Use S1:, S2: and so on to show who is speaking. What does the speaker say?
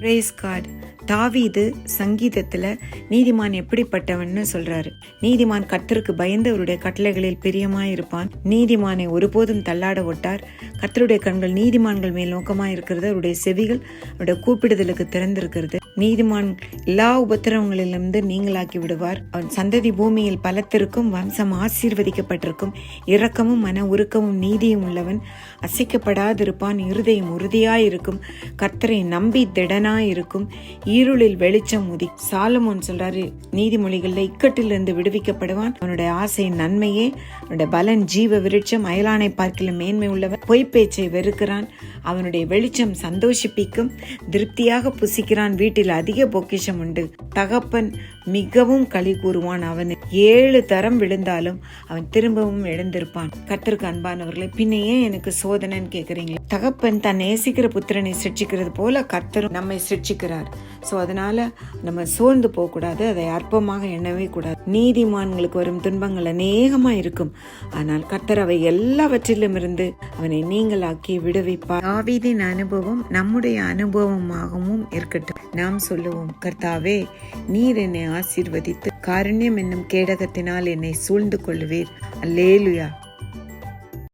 S1: Brace God தாவீது சங்கீதத்துல நீதிமான் எப்படிப்பட்டவன்னு சொல்றாரு. நீதிமான் கர்த்தருக்கு பயந்து அவருடைய கட்டளைகளில் பிரியமாய் இருப்பான். நீதிமானை ஒருபோதும் தள்ளாட ஒட்டார். கர்த்தருடைய கண்கள் நீதிமான்கள் மேல் நோக்கமாய் இருக்கிறது. அவருடைய செவிகள் அவருடைய கூப்பிடுதலுக்கு திறந்திருக்கிறது. நீதிமான் எல்லா உபத்திரவங்களிலிருந்து நீங்களாக்கி விடுவார். அவன் சந்ததி பூமியில் பலத்திற்கும் வம்சம் ஆசீர்வதிக்கப்பட்டிருக்கும். இரக்கமும் மன உருக்கமும் நீதியும் உள்ளவன். அசைக்கப்படாதிருப்பான். இருதயம் உறுதியாயிருக்கும். கர்த்தரை நம்பி இருக்கும் ஈருளில் வெளிச்சம் உதி. சாலமோன் சொல்றாரு நீதிமொழிகள்ல இக்கட்டிலிருந்து விடுவிக்கப்படுவான். அவனுடைய ஆசை நன்மையே. அவனுடைய பலன் ஜீவ விருட்சம். அயலானை பார்க்கல மேன்மை உள்ளவன் பொய் பேச்சை வெறுக்கிறான். அவனுடைய வெளிச்சம் சந்தோஷிப்பிக்கும். திருப்தியாக புசிக்கிறான். வீட்டில் அதிக பொக்கிஷம் உண்டு. தகப்பன் மிகவும் களி கூறுவான் அவன். ஏழு தரம் விழுந்தாலும் அவன் திரும்பவும் எழுந்திருப்பான். கத்திற்கு அன்பானவர்களை பின்ன ஏன் எனக்கு சோதனைன்னு கேக்குறீங்களா? தகப்பன் தன் நேசிக்கிற புத்திரனை சிரிச்சிக்கிறது போல கர்த்தரும் நம்மை சிருஷ்டிக்கிறார். சோ அதனால நம்ம சோர்ந்து போகக்கூடாது அதை அற்பமாக எண்ணவே கூடாது. நீதிமான்களுக்கு வரும் துன்பங்கள் அநேகமா இருக்கும். ஆனால் கர்த்தர் அவை எல்லாவற்றிலும் இருந்து அவனை நீங்களாக்கி விடுவிப்பார் ஆவிதின் அனுபவம் நம்முடைய அனுபவமாகவும் இருக்கட்டும். நாம் சொல்லுவோம் கர்த்தாவே நீர் என்னை ஆசீர்வதித்து காருண்யம் என்னும் கேடகத்தினால் என்னை சூழ்ந்து கொள்ளுவீர். அல்லேலுயா.